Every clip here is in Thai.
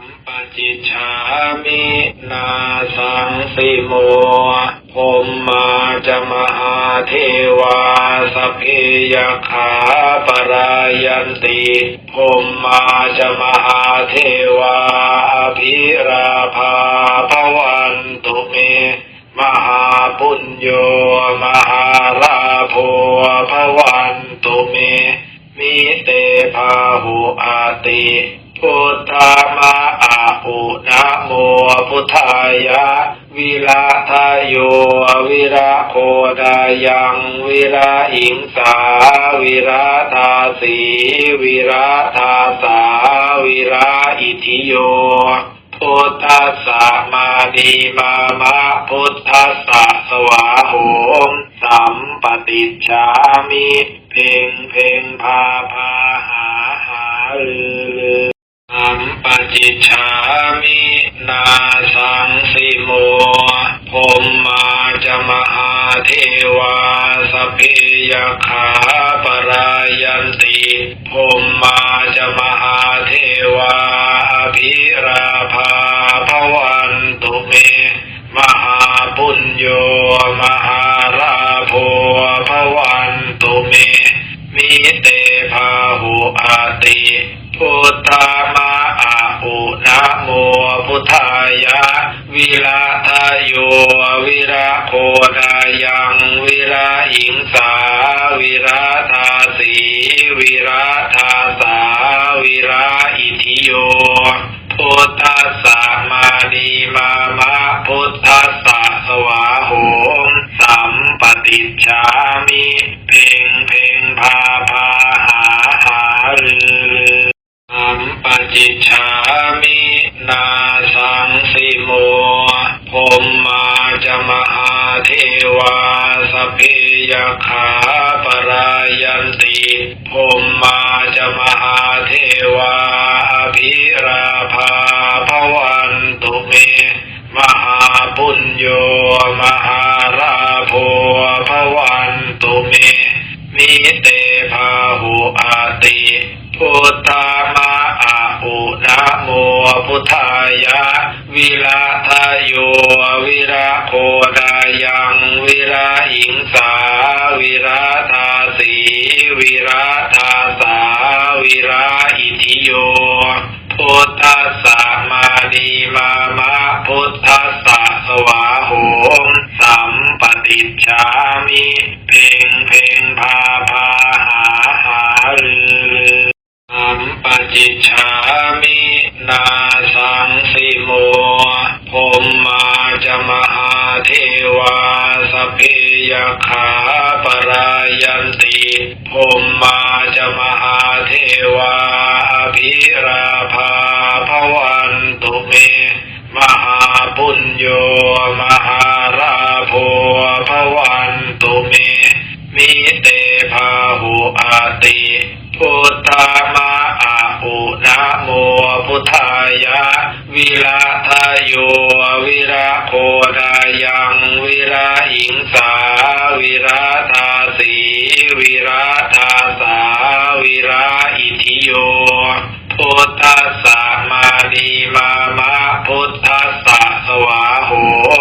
มปจิชามินาสังสิโมภมมาจะมหาเทวาสพเพยขาปรายันติภมมาจะมหาเทวาอภิราภาภวันตุเม มหาปุญโยมหาลาโภภวันตุเม มิเตภาหุอาติพุทธามา อาอุนะโมพุทธายะ วิลาทายโยวิระโคดายังวิระอิงสา วิระทาสีวิระทาสา วิระอิทิโยพุทธัสสะมาดีมามะพุทธัสสะสวาโหมสัมปติชามิ เพ่งเพ่งพาพาหาหาลือลือ มปจิชามินาสังสิโมภมมาจะมหาเทวาสพเพยขาปรายันติภมมาจะมหาเทวาอภิราภาภวันตุเม มหาปุญโยมหาลาโภภว ยะวิลาทายโยวิระโคดายังวิระอิงสาวิระทาสีวิระทาสาวิระอิทิโยพุทธัสสะมานีมามะพุทธัสสะสวาโหมสัมปติชามิเพ่งเพ่งพาพาหาหาลือลือสัมปจิช วาสเพยขาปรายันติภมมาจะมหาเทวาอภิราภาภวันตุเม มหาปุญโยมหาลาโภภวันตุเม มิเตภาหุอาติพุทธามาอาอุนะโมพุทธายะ วิราทายโยวิระโคดายังวิระหิงสา วิระทาสีวิระทาสา วิระอิทิโย พุทธัสสะมานีมามะพุทธั มาจะมหาเทวาสพเพยขาปรายันติภมมาจมหาเทวาอภิราภาภวันตุเม มหาปุญโยมหาลาโภภวันตุเม มิเตภาหุอาติพุทธามาอาอุนะโมพุทธายะ วิลาทายโย วิระโคดายังวิระอิงสาวิระทาสีวิระทาสาวิระอิทิโยพุทธัสสะมานีมามะพุทธัสสะสวาโห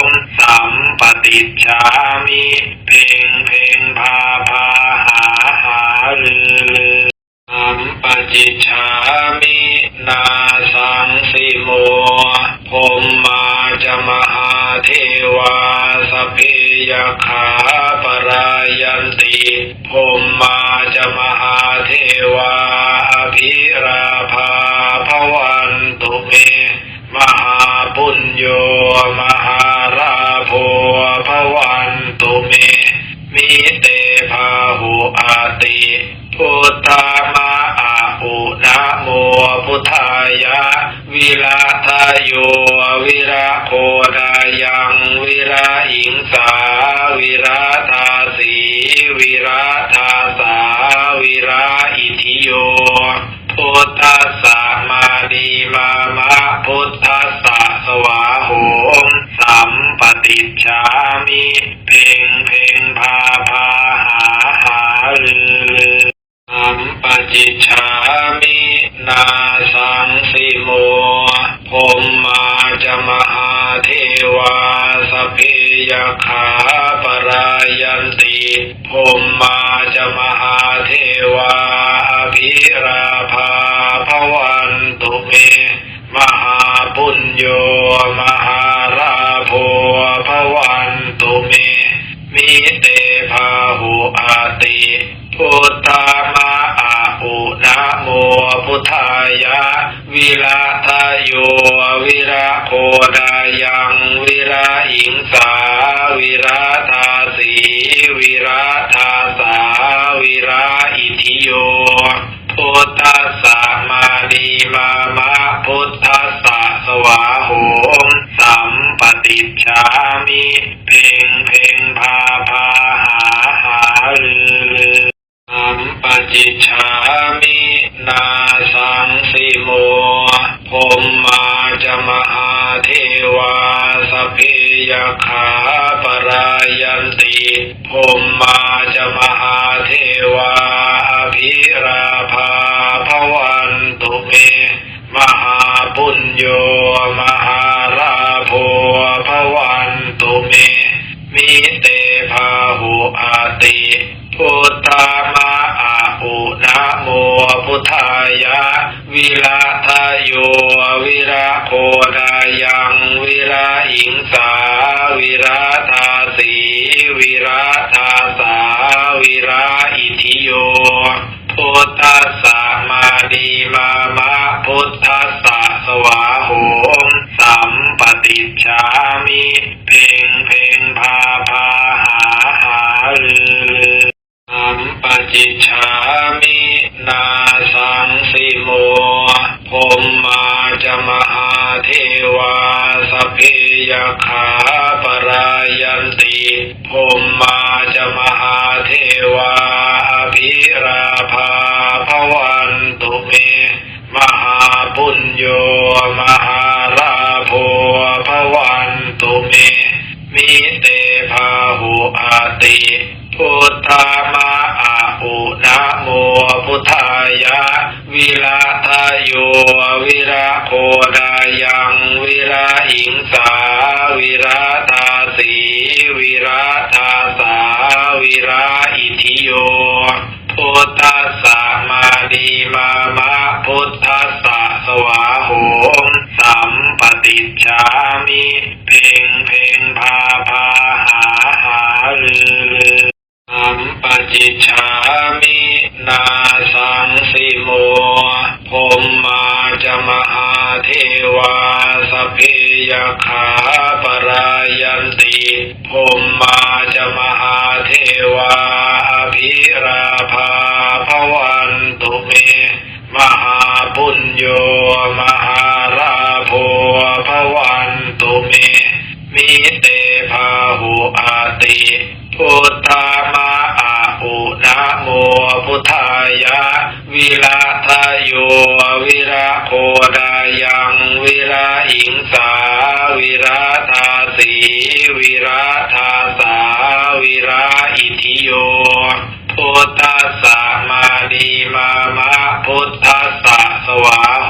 มสัมปติชามิ หาเทวาภิราภาภวันตุเมมหาปุญโยมหาลาโภภวันตุเมมิเตภาหุอาติพุทธามาอาอุนะโมพุทธายะ วิลาทายโยวิระโคดายังวิระอิงสา วิระทาสีวิระทาสา วิระอิทิโยพุทธัสสะมานีมามะพุทธัสสะสวาโหมสัมปติชามิเพ่งเพ่งพาพาหาหาลือลือสัมปจิชามินาสังสิโมภพรหมาจะมหาเทวาสเพ ยคาปรายันติพรหมาจะมหาเทวาอภิราภาพวันตุเม มหาปุญโยมหาราโภพวันตุเม มิเตภาหุอาติพุทธามาอาอุนะโมพุทธายะ วิราทายโยวิราโคดายังวิราหิงสา มามะพุทธัสสะสวาโหมสัมปติจฉามิเพ่งเพ่งพาพาหาหาลือสัมปจิจฉามินาสังสิโมพรหมาจะมหาเทวาสเพยคาปรายันติพรหมาจะมหา ญโยมหาราโภพวันตุเมมิเตภาหุอาติพุทธามาอาอุนะโมพุทธายะ วิราทายโยวิราโคดายังวิราหิงสา วิราธาสีวิราธาสา วิราอิทิโยพุทธ พรหมาจะมหาเทวาสเพยคาปรายันติพรหมาจะมหาเทวาอภิราภาพวันตุเม มหาปุญโยมหาราโภพวันตุเม มิเตภาหุอาติพุทธามา นะโมพุทธายะ วิราทายโยวิราโคดายัง ยคาปรายันติพรหมาจะมหาเทวาอภิราภาพวันตุเม มหาปุญโยมหาราโภพวันตุเม มิเตภาหุอาติพุทธามาอาอุนะโมพุทธายะ วิราทายโยวิราโคดายังวิราหิงสา วิราธาสีวิราธาสาวิราอิทิโยพุทธัสสะมานีมามะพุทธัสสะสวาโห